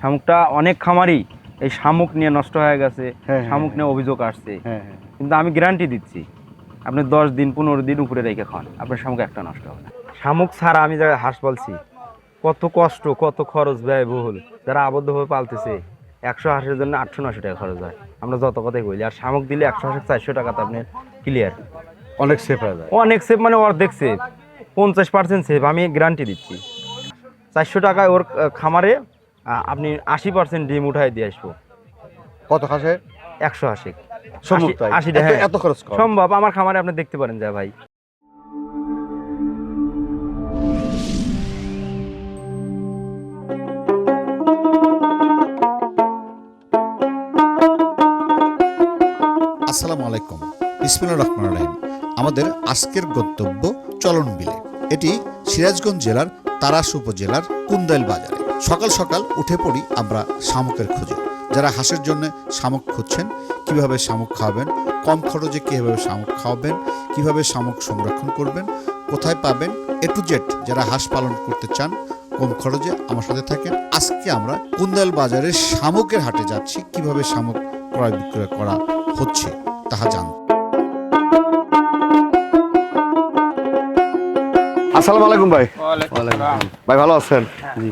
শামুকটা অনেক খামারই এই শামুক নিয়ে নষ্ট হয়ে গেছে হ্যাঁ, শামুক হ্যাঁ, নিয়ে অভিযোগ আসছে। হ্যাঁ হ্যাঁ। কিন্তু আমি গ্যারান্টি দিচ্ছি আপনি দশ দিন পনেরো দিন উপরে রেখে খান আপনার শামুক একটা নষ্ট হবে না। শামুক ছাড়া আমি যারা হাঁস বলছি কত কষ্ট কত খরচ ব্যয়বহুল যারা আবদ্ধভাবে পালতেছে একশো হাঁসের জন্য আটশো নশো টাকা খরচ হয়। আমরা যত কথাই বলি আর শামুক দিলে একশো হাঁসের চারশো টাকা তো আপনার ক্লিয়ার অনেক সেফ হয়ে যায়। অনেক সেফ মানে অর্ধেক সেভ পঞ্চাশ পার্সেন্ট সেফ আমি গ্যারান্টি দিচ্ছি। চারশো টাকায় ওর খামারে আপনি আশি পার্সেন্ট ডিম উঠাই দিয়ে আসব। কত খাসে? একশো আশি তাই? এত- হ্যাঁ এত খরচ সম্ভব আমার খামারে আপনি দেখতে পারেন যা ভাই। আসসালামু আলাইকুম। ইসমিল্লা রহমান রাহিম। আমাদের আজকের গন্তব্য চলন বিলে। এটি সিরাজগঞ্জ জেলার তারাস উপজেলার কুন্দাইল বাজারে। সকাল সকাল উঠে পড়ি আমরা শামুকের খোঁজে। যারা হাঁসের জন্য শামুক খুঁজছেন, কীভাবে শামুক খাওয়াবেন, কম খরচে কীভাবে শামুক খাওয়াবেন, কীভাবে শামুক সংরক্ষণ করবেন, কোথায় পাবেন, এ টু জেড যারা হাঁস পালন করতে চান, কম খরচে আমার সাথে থাকেন। আজকে আমরা কুন্দাল বাজারের শামুকের হাটে যাচ্ছি, কীভাবে শামুক ক্রয় বিক্রয় করা হচ্ছে, তাহা জান আসসালামু আলাইকুম ভাই। ভাই ভালো আছেন? জি।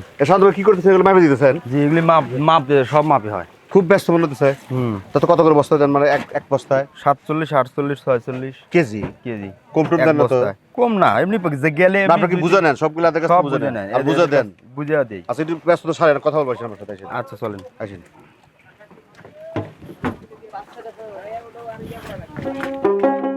কি করতেছেন? এগুলো মাপে দিতেছেন? জি এগুলি মাপ মাপ সব মাপে হয়। খুব ব্যস্ত মনে হতেছে হুম। তত কত করে বস্তা দেন? মানে এক এক বস্তায়? সাতচল্লিশ আটচল্লিশ ছয়চল্লিশ। কেজি? কেজি। কম টুম দেন না তো? কম না এমনি যে গেলে না, আপনার কি বুঝে নেন? সবগুলো আপনার কাছে সব বুঝে নেন। নেয় আর বুঝে দেন? বুঝে দিই। আচ্ছা একটু ব্যস্ত তো সারেন কথা বলব আমার সাথে আসেন। আচ্ছা চলেন। আসেন। ভাই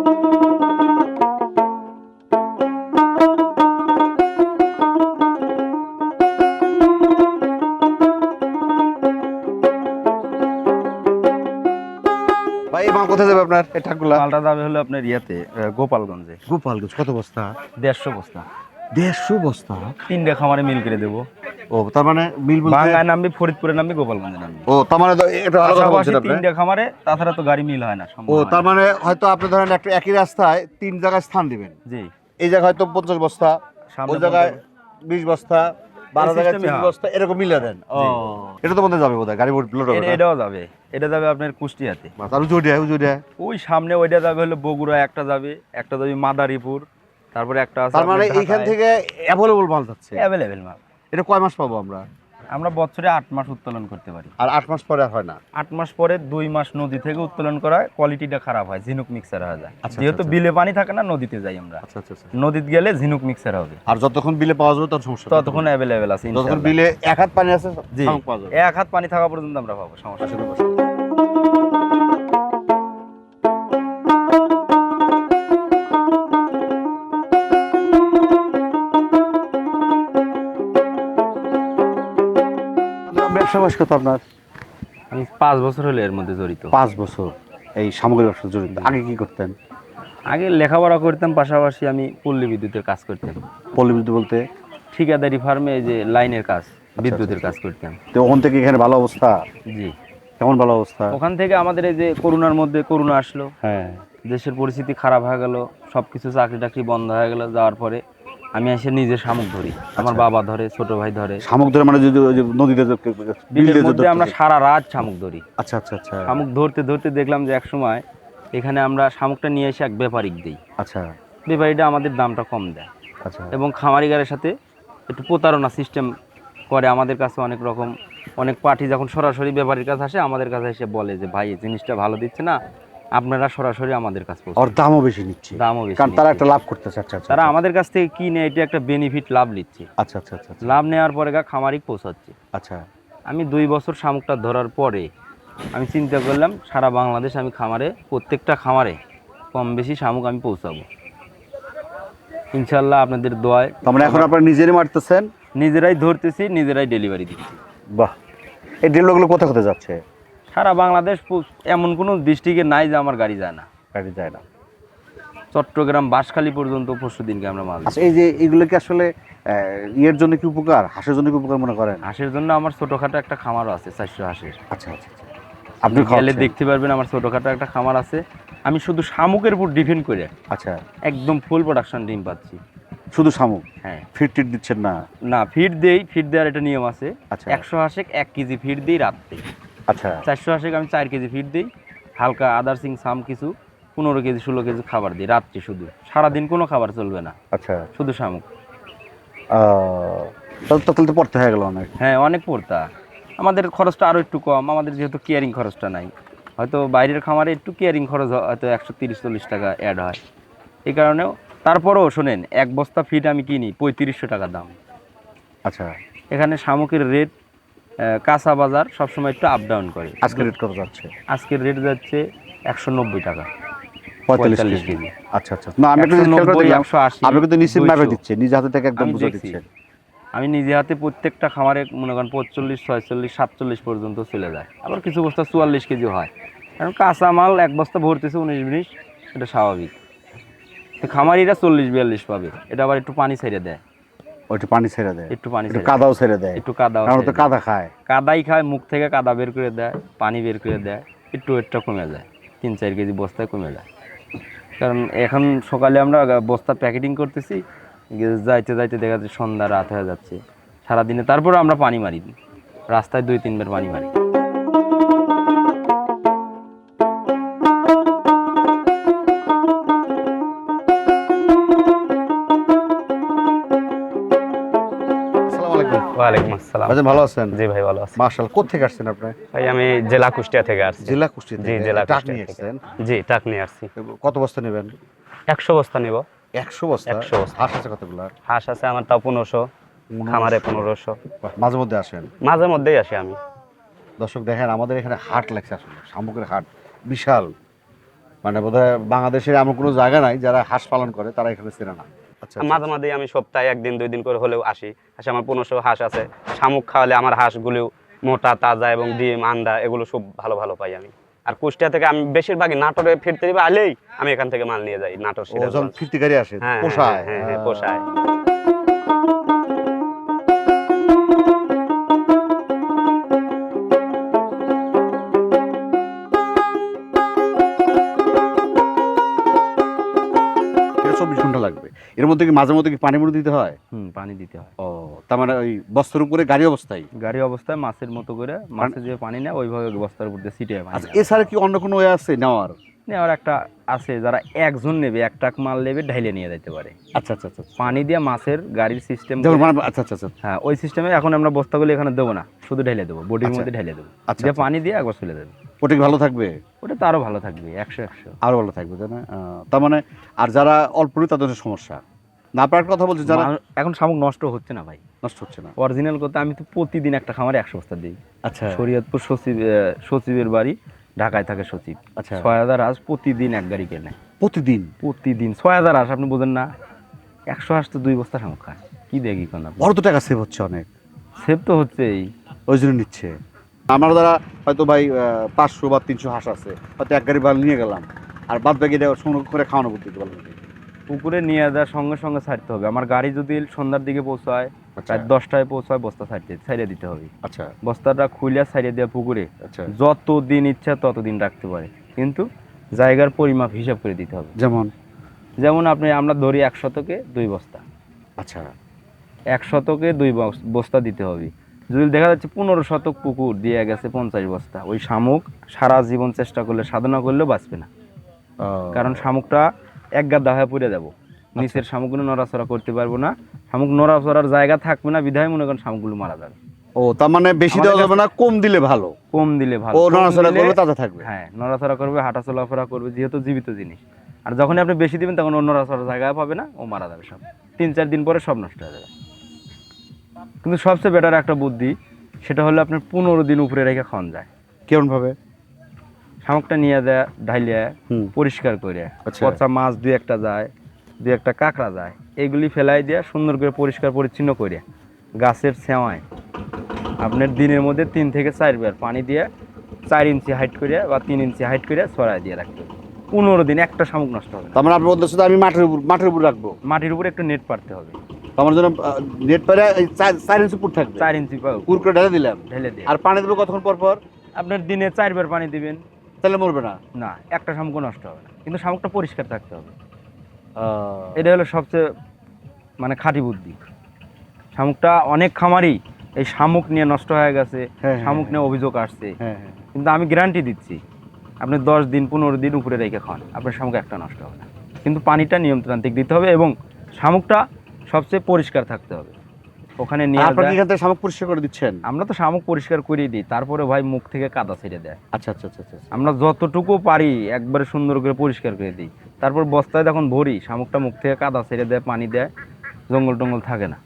ঠাকুরলা মালটা যাবে হলো আপনার ইয়েতে গোপালগঞ্জে। গোপালগঞ্জ কত বস্তা? দেড়শো বস্তা। দেড়শো বস্তা? তিনটে খামারে মিল করে দেবো। ও তার মানে মিল বলতে বাংলায় নামবি ফরিদপুরে নামবি গোপালগঞ্জে নামবি। ও তার মানে এটা ভালো কথা বলছেন আপনি তিনটে খামারে তাছাড়া তো গাড়ি মিল হয় না সম্ভব ও তার মানে হয়তো আপনি ধরেন একটা একই রাস্তায় তিন জায়গায় স্থান দিবেন। জি। এই জায়গায় হয়তো পঞ্চাশ বস্তা ওই জায়গায় বিশ বস্তা বারো এই জায়গায় system-এ তিরিশ। বস্তা এরকম মিলে দেন। এটা তো যাবে বোধহয় গাড়ি লোড হবে এটাও যাবে। এটা যাবে আপনার কুষ্টিয়াতে। ওই সামনে ওইটা যাবে হলো বগুড়া একটা যাবে একটা যাবে মাদারীপুর তারপরে একটা আছে তার মানে এইখান থেকে অ্যাভেলেবল মাল যাচ্ছে। অ্যাভেলেবেল মাল। এটা কয় মাস পাবো আমরা? আমরা বছরে আট মাস উত্তোলন করতে পারি। আর আট মাস পরে আর হয় না? আট মাস পরে দুই মাস নদী থেকে উত্তোলন করা হয় কোয়ালিটিটা খারাপ হয় ঝিনুক মিক্সার হয়ে যায়। আচ্ছা, যেহেতু আচ্ছা। বিলে পানি থাকে না নদীতে যাই আমরা। আচ্ছা আচ্ছা আচ্ছা। নদীতে গেলে ঝিনুক মিক্সার হবে। আর যতক্ষণ বিলে পাওয়া যাবে তত সমস্যা। ততক্ষণ অ্যাভেলেবেল আছে যতক্ষণ বিলে এক হাত পানি আছে জি। পাওয়া যাবে। এক হাত পানি থাকা পর্যন্ত আমরা পাবো সমস্যা ব্যবসা বয়স কত আপনার? আমি পাঁচ বছর হলো এর মধ্যে জড়িত। পাঁচ বছর। এই সামগ্রিক ব্যবসা জড়িত। আগে কি করতেন? আগে লেখাপড়া করতাম পাশাপাশি আমি পল্লী বিদ্যুতের কাজ করতাম। পল্লী বিদ্যুৎ বলতে? ঠিকাদারি ফার্মে এই যে লাইনের কাজ বিদ্যুতের কাজ করতাম। তো ওখান থেকে এখানে ভালো অবস্থা? জি। কেমন ভালো অবস্থা? ওখান থেকে আমাদের এই যে করোনার মধ্যে করোনা আসলো। হ্যাঁ। দেশের পরিস্থিতি খারাপ হয়ে গেল সব কিছু চাকরি টাকরি বন্ধ হয়ে গেল যাওয়ার পরে আমি এসে নিজে শামুক ধরি। আমার আচ্ছা। বাবা ধরে ছোট ভাই ধরে। শামুক ধরে মানে নদীতে বিলের মধ্যে আমরা। সারা রাত শামুক ধরি। আচ্ছা আচ্ছা আচ্ছা। শামুক ধরতে ধরতে দেখলাম যে এক সময় এখানে আমরা শামুকটা নিয়ে এসে এক ব্যাপারিক দিই। আচ্ছা। ব্যাপারীটা আমাদের দামটা কম দেয়। আচ্ছা। এবং খামারিগারের সাথে একটু প্রতারণা সিস্টেম করে আমাদের কাছে অনেক রকম। অনেক পার্টি যখন সরাসরি ব্যাপারীর কাছে আসে আমাদের কাছে এসে বলে যে ভাই এই জিনিসটা ভালো দিচ্ছে না। আপনারা সরাসরি আমাদের কাছে পৌঁছান। ওর দামও বেশি নিচ্ছে। দামও বেশি কারণ তারা একটা লাভ করতেছে। আচ্ছা আচ্ছা তারা আমাদের কাছ থেকে কিনে এটা একটা বেনিফিট লাভ নিচ্ছে। আচ্ছা আচ্ছা আচ্ছা আচ্ছা। লাভ নেওয়ার পরে গা খামারিক পৌঁছাচ্ছে। আচ্ছা। আমি দুই বছর শামুকটা ধরার পরে আমি চিন্তা করলাম সারা বাংলাদেশ আমি খামারে প্রত্যেকটা খামারে কম বেশি শামুক আমি পৌঁছাবো। ইনশাল্লাহ আপনাদের দোয়ায় তার মানে এখন আপনারা নিজেরাই মারতেছেন? নিজেরাই ধরতেছি নিজেরাই ডেলিভারি দিচ্ছি। বাহ। এই ডেলগুলো কোথায় কোথায় যাচ্ছে? সারা বাংলাদেশ এমন কোনো ডিস্ট্রিক্টে নাই যে আমার গাড়ি যায় না। গাড়ি যায় না। চট্টগ্রাম বাঁশখালী পর্যন্ত পরশু দিনকে আমরা মাল আচ্ছা এই যে এগুলো কি আসলে ইয়ের জন্য কি উপকার? হাঁসের জন্য কি উপকার মনে করেন? হাঁসের জন্য আমার ছোটোখাটো একটা খামারও আছে চারশো হাঁসের। আচ্ছা আচ্ছা আচ্ছা। আপনি খাওয়াচ্ছেন? দেখতে পারবেন আমার ছোটোখাটো একটা খামার আছে। আমি শুধু শামুকের উপর ডিপেন্ড করে আচ্ছা। একদম ফুল প্রোডাকশন ডিম পাচ্ছি। শুধু শামুক? হ্যাঁ। ফিট টিট দিচ্ছেন না? না ফিট দেই ফিট দেওয়ার একটা নিয়ম আছে। আচ্ছা। একশো হাঁসে এক কেজি ফিড দিই রাত্রে। আচ্ছা। চারশো হাঁসে আমি চার কেজি ফিড দিই হালকা আদার্সিং সাম কিছু পনেরো কেজি ষোলো কেজি খাবার দিই রাত্রি শুধু। সারাদিন কোনো খাবার চলবে না। আচ্ছা। শুধু শামুক। তাহলে তো পড়তে হয়ে গেল অনেক। হ্যাঁ অনেক পড়তা। আমাদের খরচটা আরও একটু কম আমাদের যেহেতু কেয়ারিং খরচটা নাই। হয়তো বাইরের খামারে একটু কেয়ারিং খরচ হয়তো একশো তিরিশ চল্লিশ টাকা অ্যাড হয়। এই কারণেও তারপরেও শোনেন এক বস্তা ফিড আমি কিনি পঁয়ত্রিশশো টাকা দাম। আচ্ছা। এখানে শামুকের রেট কাঁচা বাজার সবসময় একটু আপ ডাউন করে। আজকে রেট কত যাচ্ছে? আজকের রেট যাচ্ছে একশো নব্বই টাকা। পঁয়তাল্লিশ 45 কেজি। কেজি। আচ্ছা আচ্ছা না আমি একটা জিনিস খেয়াল করে 190, দেখলাম, 180, আপনি কিন্তু নিশ্চিত মাপে দিচ্ছে নিজ হাতে থেকে একদম আমি বুঝে দিচ্ছে। আমি নিজে হাতে প্রত্যেকটা খামারে মনে করেন পঁচল্লিশ ছয়চল্লিশ সাতচল্লিশ পর্যন্ত চলে যায়। আবার কিছু বস্তা চুয়াল্লিশ কেজি হয়। কারণ কাঁচা মাল এক বস্তা ভরতেছে উনিশ বিশ এটা স্বাভাবিক। তো খামারিরা চল্লিশ বিয়াল্লিশ পাবে। এটা আবার একটু পানি ছেড়ে দেয়। ওইটা পানি ছেড়ে দেয়। একটু পানি একটু কাদাও ছেড়ে দেয়। একটু কারণ তো কাদা খায়। কাদাই খায় মুখ থেকে কাদা বের করে দেয় পানি বের করে দেয় একটু ওয়েটটা কমে যায় তিন চার কেজি বস্তায় কমে যায়। কারণ এখন সকালে আমরা বস্তা প্যাকেটিং করতেছি যাইতে যাইতে দেখা যাচ্ছে সন্ধ্যা রাত হয়ে যাচ্ছে। সারাদিনে তারপর আমরা পানি মারি। রাস্তায় দুই তিনবার পানি মারি। আলাইকুম ওয়ালাইকুম আসসালাম। ভাইজান ভালো আছেন? জি ভাই ভালো আছি। কোথেকে আসছেন আপনি? ভাই আমি জেলা কুষ্টিয়া থেকে আসছি। জেলা জি কুষ্টিয়া থেকে। আসছেন? জি টাক নিয়ে আসছি। কত বস্তা নেবেন? একশো বস্তা নিব। একশো বস্তা? 100 বস্তা। হাঁস আছে কতগুলো? হাঁস আছে আমার তাও খামারে মাঝে মধ্যে আসেন? মাঝে মধ্যেই আসি আমি। দর্শক দেখেন আমাদের এখানে হাট লাগছে আসলে শামুকের হাট। বিশাল। মানে বোধহয় বাংলাদেশের এমন কোনো জায়গা নাই যারা হাঁস পালন করে তারা এখানে চেনে না। আচ্ছা আচ্ছা। মাঝে আমি সপ্তাহে একদিন দুই দিন করে হলেও আসি। আসে আমার পনেরোশো হাঁস আছে। শামুক খাওয়ালে আমার হাঁসগুলো মোটা তাজা এবং ডিম আন্ডা এগুলো সব ভালো ভালো পাই আমি। আর কুষ্টিয়া থেকে আমি বেশিরভাগই নাটোরে ফিরতে দিবে আলেই আমি এখান থেকে মাল নিয়ে যাই নাটোর। ফিরতি গাড়ি আসে হ্যাঁ হ্যাঁ হ্যাঁ পোষায়। এর মধ্যে কি মাঝে মধ্যে কি পানি মুড়ি দিতে হয়? হুম পানি দিতে হয়। ও তার মানে ওই বস্তার উপরে গাড়ি অবস্থায়? গাড়ি অবস্থায় মাছের মতো করে মাছে যে পানি নেয় ওইভাবে বস্তার উপর দিয়ে পানি আচ্ছা এছাড়া কি অন্য কোনো ওয়ে আছে নেওয়ার? নেওয়ার একটা আছে যারা একজন নেবে এক ট্রাক মাল নেবে ঢাইলে নিয়ে যেতে পারে। আচ্ছা আচ্ছা আচ্ছা পানি দিয়ে মাছের গাড়ির সিস্টেম মানে আচ্ছা আচ্ছা আচ্ছা। হ্যাঁ ওই সিস্টেমে এখন আমরা বস্তাগুলো এখানে দেবো না শুধু ঢেলে দেবো বডির আচ্ছা। মধ্যে ঢেলে দেবো। আচ্ছা, আচ্ছা। পানি দিয়ে একবার চলে দেবে ওটা ভালো থাকবে? ওটা তো আরও ভালো থাকবে একশো একশো। আরও ভালো থাকবে তাই না? তার মানে আর যারা অল্প তাদের সমস্যা। না কথা বলছে যারা এখন শামুক নষ্ট হচ্ছে না ভাই। নষ্ট হচ্ছে না। অরিজিনাল কথা আমি তো প্রতিদিন একটা খামারে একশো বস্তা দিই। আচ্ছা। শরীয়তপুর সচিব সচিবের বাড়ি ঢাকায় থাকে সচিব। আচ্ছা। ছয় হাজার হাঁস প্রতিদিন এক গাড়ি কেনে। প্রতিদিন? প্রতিদিন। ছয় হাজার হাঁস আপনি বোঝেন না। একশো হাঁস তো দুই বস্তা শামুক খায়। কি দেখি কোন বড় তো টাকা সেভ হচ্ছে অনেক। সেভ তো হচ্ছেই। ওই জন্য নিচ্ছে। আমার দ্বারা হয়তো ভাই পাঁচশো বা তিনশো হাঁস আছে। হয়তো এক গাড়ি বাল নিয়ে গেলাম। আর বাদ বাকি সংগ্রহ করে খাওয়ানো করতে পারলাম পুকুরে নিয়ে যাওয়ার সঙ্গে সঙ্গে ছাড়তে হবে। আমার গাড়ি যদি সন্ধ্যার দিকে পৌঁছায় আচ্ছা। রাত দশটায় পৌঁছায় বস্তা ছাড়তে ছাড়িয়ে দিতে হবে। আচ্ছা। বস্তাটা খুলে ছাড়িয়ে দেওয়া পুকুরে আচ্ছা। যত দিন ইচ্ছা ততদিন রাখতে পারে। কিন্তু জায়গার পরিমাপ হিসাব করে দিতে হবে। যেমন? যেমন আপনি আমরা ধরি এক শতকে দুই বস্তা। আচ্ছা। এক শতকে দুই বস- বস্তা দিতে হবে। যদি দেখা যাচ্ছে পনেরো শতক পুকুর দিয়ে গেছে পঞ্চাশ বস্তা ওই শামুক সারা জীবন চেষ্টা করলে সাধনা করলেও বাঁচবে না। কারণ শামুকটা এক গাদা হয়ে পড়ে যাব। নিচের শামুকগুলো নড়াচড়া করতে পারব না। শামুক নড়াচড়ার জায়গা থাকবে না বিধায় মনে করেন শামুকগুলো মারা যাবে। ও তার মানে বেশি দেওয়া যাবে না কম দিলে ভালো। কম দিলে ভালো। ও নড়াচড়া করবে তাজা থাকবে। হ্যাঁ নড়াচড়া করবে হাঁটা চলাফেরা করবে যেহেতু জীবিত জিনিস। আর যখন আপনি বেশি দিবেন তখন ও নড়াচড়ার জায়গা পাবে না ও মারা যাবে সব। তিন চার দিন পরে সব নষ্ট হয়ে যাবে। কিন্তু সবচেয়ে বেটার একটা বুদ্ধি সেটা হলো আপনার পনেরো দিন উপরে রেখে খাওয়ান যায়। কেমন ভাবে শামুকটা নিয়ে দেয় ঢাইলিয়ে হুম। পরিষ্কার করে। আচ্ছা। পচা মাছ দুই একটা যায় দুই একটা কাঁকড়া যায় এগুলি ফেলাই দিয়ে সুন্দর করে পরিষ্কার পরিচ্ছন্ন করে গাছের সেওয়ায় আপনার দিনের মধ্যে তিন থেকে চারবার পানি দিয়ে চার ইঞ্চি হাইট করে বা তিন ইঞ্চি হাইট করে ছড়াই দিয়ে রাখতে পনেরো দিন একটা শামুক নষ্ট হবে। তার মানে আপনি বলতেছেন যে আমি মাঠের উপর মাঠের উপর রাখব? মাটির উপরে একটু নেট পারতে হবে। আমার জন্য নেট পারে চার ইঞ্চি ফুট থাকবে? চার ইঞ্চি পাও কুর করে ঢেলে দিলাম। ঢেলে দিয়ে। আর পানি দেবো কতক্ষণ পর পর? আপনার দিনে চারবার পানি দিবেন। তাহলে মরবে না? না একটা শামুক নষ্ট হবে না। কিন্তু শামুকটা পরিষ্কার থাকতে হবে। এটা হলো সবচেয়ে মানে খাঁটি বুদ্ধি। শামুকটা অনেক খামারই এই শামুক নিয়ে নষ্ট হয়ে গেছে হ্যাঁ, শামুক হ্যাঁ, নিয়ে অভিযোগ আসছে। হ্যাঁ হ্যাঁ। কিন্তু আমি গ্যারান্টি দিচ্ছি আপনি দশ দিন পনেরো দিন উপরে রেখে খান আপনার শামুক একটা নষ্ট হবে না। কিন্তু পানিটা নিয়মতান্ত্রিক দিতে হবে এবং শামুকটা সবচেয়ে পরিষ্কার থাকতে হবে। ওখানে নিয়ে আপনারা এখান থেকে শামুক পরিষ্কার করে দিচ্ছেন? আমরা তো শামুক পরিষ্কার করিয়ে দিই তারপরে ভাই মুখ থেকে কাদা ছেড়ে দেয়। আচ্ছা আচ্ছা আচ্ছা আচ্ছা আমরা যতটুকু পারি একবারে সুন্দর করে পরিষ্কার করে দিই। তারপর বস্তায় যখন ভরি শামুকটা মুখ থেকে কাদা ছেড়ে দেয় পানি দেয় জঙ্গল টঙ্গল থাকে না।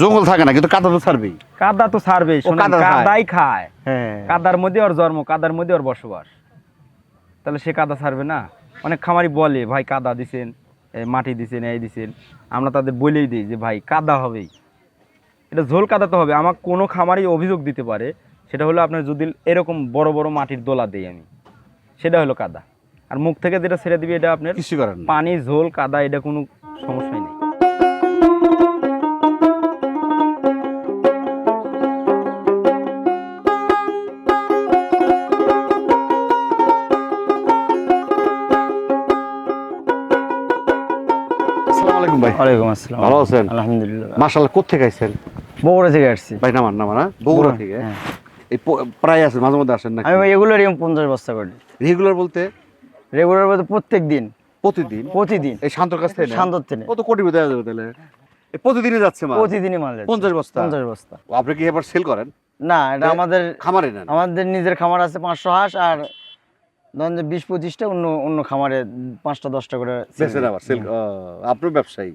জঙ্গল থাকে না কিন্তু কাদা তো ছাড়বেই। কাদা তো ছাড়বে কাদা কাদাই খায়। হ্যাঁ। কাদার মধ্যে ওর জন্ম কাদার মধ্যে ওর বসবাস। তাহলে সে কাদা ছাড়বে না? অনেক খামারি বলে ভাই কাদা দিছেন। মাটি দিছেন এই দিছেন। আমরা তাদের বলেই দিই যে ভাই কাদা হবেই। এটা ঝোল কাদাতে হবে। আমার কোনো খামারই অভিযোগ দিতে পারে। সেটা হলো আপনার যদি এরকম বড় বড় মাটির দোলা দিই আমি। সেটা হলো কাদা। আর মুখ থেকে যেটা ছেড়ে দিবি এটা আপনার পানি ঝোল কাদা এটা কোনো সমস্যাই নেই। ওয়ালাইকুম আসসালাম। ভালো আছেন? আলহামদুলিল্লাহ। মাশাআল্লাহ কোথেকে আইছেন? বগুড়া থেকে আসছি। ভাই নামান নামান না বগুড়া থেকে? হ্যাঁ। এই প্রায় আছে মাঝে মধ্যে আসেন না আমি ভাই এরকম পঞ্চাশ বস্তা করি রেগুলার বলতে? রেগুলার বলতে প্রত্যেক দিন। প্রতিদিন? প্রতিদিন। এই শান্তর কাছ থেকে শান্তর থেকে কত কোটি দেওয়া যাবে তাহলে? প্রতিদিনই যাচ্ছে মা প্রতিদিনই মাল যাচ্ছে। পঞ্চাশ বস্তা? পঞ্চাশ বস্তা। আপনি কি এবার সেল করেন? না এটা আমাদের খামারে নেন? আমাদের নিজের খামার আছে পাঁচশো হাঁস আর ধরেন যে বিশ পঁচিশটা অন্য অন্য খামারে পাঁচটা দশটা করে আপনার ব্যবসায়ী।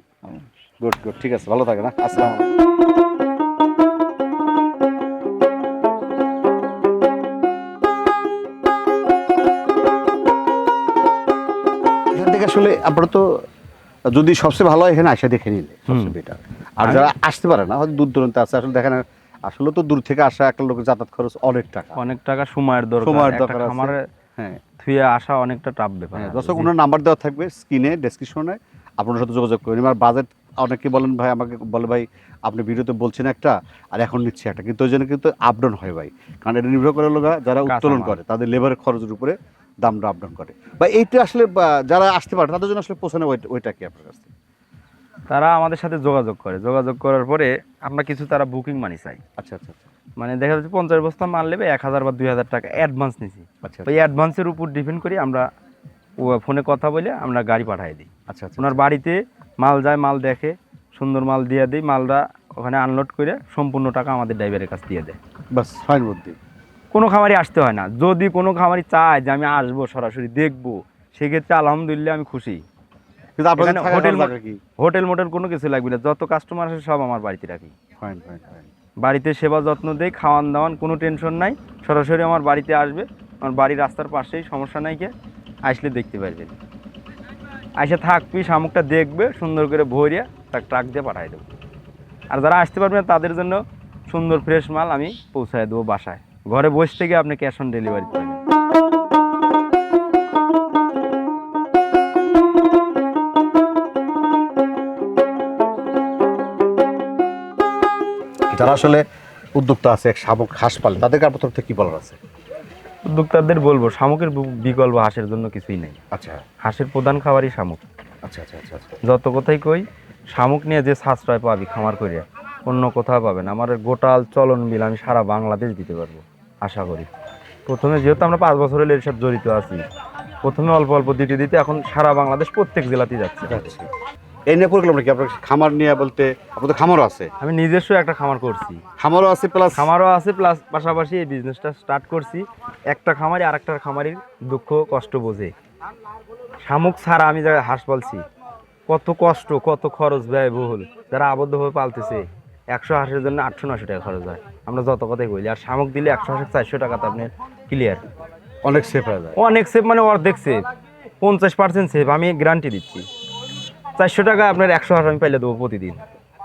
গুড গুড ঠিক আছে ভালো থাকে না আসসালাম এখান থেকে আসলে আপনারা তো যদি সবচেয়ে ভালো হয় এখানে আসা দেখে নিলে সবচেয়ে বেটার আর যারা আসতে পারে না হয়তো দূর দূরান্তে আছে আসলে দেখেন আসলে তো দূর থেকে আসা একটা লোকের যাতায়াত খরচ অনেক টাকা। অনেক টাকা সময়ের দরকার সময়ের দরকার আছে। খামারে হ্যাঁ। থুয়ে আসা অনেকটা টাফ ব্যাপার। হ্যাঁ দর্শক ওনার নাম্বার দেওয়া থাকবে স্ক্রিনে ডেসক্রিপশনে আপনার সাথে যোগাযোগ করবেন এবার বাজেট অনেকে বলেন ভাই আমাকে বলে ভাই আপনি ভিডিওতে বলছেন একটা আর এখন নিচ্ছে একটা। কিন্তু ওই জন্য কিন্তু আপডাউন হয় ভাই। কারণ এটা নির্ভর করে লোক যারা উত্তোলন করে তাদের লেবারের খরচের উপরে দামটা আপডাউন করে। বা এইটা আসলে যারা আসতে পারে তাদের জন্য আসলে পৌঁছানো ওইটা- ওইটা কি আপনার কাছে তারা আমাদের সাথে যোগাযোগ করে। যোগাযোগ করার পরে আমরা কিছু তারা বুকিং মানি চাই। আচ্ছা আচ্ছা আচ্ছা। মানে দেখা যাচ্ছে পঞ্চাশ বস্তা মাল নেবে এক হাজার বা দুই হাজার টাকা অ্যাডভান্স নিছি। আচ্ছা ওই অ্যাডভান্সের উপর ডিপেন্ড করি আমরা ফোনে কথা বলে আমরা গাড়ি পাঠিয়ে দিই। আচ্ছা আচ্ছা ওনার বাড়িতে মাল যায় মাল দেখে সুন্দর মাল দিয়ে দিই মালটা ওখানে আনলোড করে সম্পূর্ণ টাকা আমাদের ড্রাইভারের কাছে দিয়ে দেয়। বাস ফাইন বুদ্ধি কোনো খামারি আসতে হয় না। যদি কোনো খামারি চায় যে আমি আসব সরাসরি দেখব সেক্ষেত্রে আলহামদুলিল্লাহ আমি খুশি। কিন্তু আপনাদের হোটেল হোটেল মোটেল কোনো কিছু লাগবে না। যত কাস্টমার আসে সব আমার বাড়িতে রাখি। ফাইন ফাইন ফাইন বাড়িতে সেবা যত্ন দেই খাওয়ান দাওয়ান কোনো টেনশন নাই। সরাসরি আমার বাড়িতে আসবে আমার বাড়ির রাস্তার পাশেই সমস্যা নাই কে আসলে দেখতে পারবেন। আইসে থাকবি শামুকটা দেখবে, সুন্দর করে ভরিয়ে তার ট্রাক দিয়ে পাঠিয়ে দেবো। আর যারা আসতে পারবে তাদের জন্য সুন্দর ফ্রেশ মাল আমি পৌঁছায় দেবো বাসায়। ঘরে বসে থেকে আপনি ক্যাশ অন ডেলিভারি পাবেন যারা আসলে উদ্যোক্তা আছে শামুক হাঁস পালে তাদেরকে আপনার থেকে কি বলার আছে? উদ্যোক্তাদের বলব শামুকের বিকল্প হাঁসের জন্য কিছুই নেই। আচ্ছা। হাঁসের প্রধান খাবারই শামুক। আচ্ছা আচ্ছা আচ্ছা আচ্ছা। যত কথাই কই শামুক নিয়ে যে সাশ্রয় পাবি খামার করে অন্য কোথাও পাবেন আমার গোটাল চলন বিল আমি সারা বাংলাদেশ দিতে পারব আশা করি। প্রথমে যেহেতু আমরা পাঁচ বছর হলে এর সাথে জড়িত আছি প্রথমে অল্প অল্প দিতে দিতে এখন সারা বাংলাদেশ প্রত্যেক জেলাতেই যাচ্ছে। এই নিয়ে পরিকল্পনা কি? আপনার খামার নিয়ে বলতে আপনাদের খামারও আছে। আমি নিজস্ব একটা খামার করছি। খামারও আছে প্লাস খামারও আছে প্লাস পাশাপাশি এই বিজনেসটা স্টার্ট করছি। একটা খামারি আর একটা খামারির দুঃখ কষ্ট বোঝে। শামুক ছাড়া আমি যারা হাঁস পালছি কত কষ্ট কত খরচ ব্যয়বহুল। যারা আবদ্ধভাবে পালতেছে একশো হাঁসের জন্য আটশো নশো টাকা খরচ হয়। আমরা যত কথাই বলি আর শামুক দিলে একশো হাঁসের চারশো টাকা তো আপনার ক্লিয়ার অনেক সেফ হয়ে যায়। অনেক সেফ মানে অর্ধেক সেফ পঞ্চাশ পার্সেন্ট সেফ আমি গ্যারান্টি দিচ্ছি। চারশো টাকা আপনার একশো হাঁস আমি পাইলে দেবো প্রতিদিন।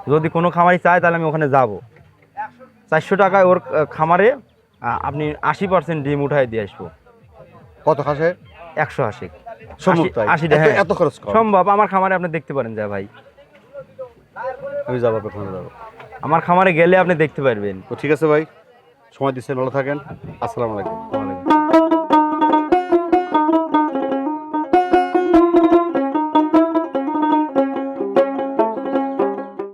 যদি কোনো খামারি চায় তাহলে আমি ওখানে যাব। চারশো টাকায় ওর খামারে আপনি আশি পার্সেন্ট ডিম উঠাই দিয়ে আসব। কত খাসে একশো আশি সম্ভব আশি- এত- হ্যাঁ। এত খরচ সম্ভব আমার খামারে আপনি দেখতে পারেন যা ভাই। আমি যাব প্রথমে যাব। আমার খামারে গেলে আপনি দেখতে পারবেন। তো ঠিক আছে ভাই সময় দিচ্ছেন ভালো থাকেন। আসসালামু আলাইকুম।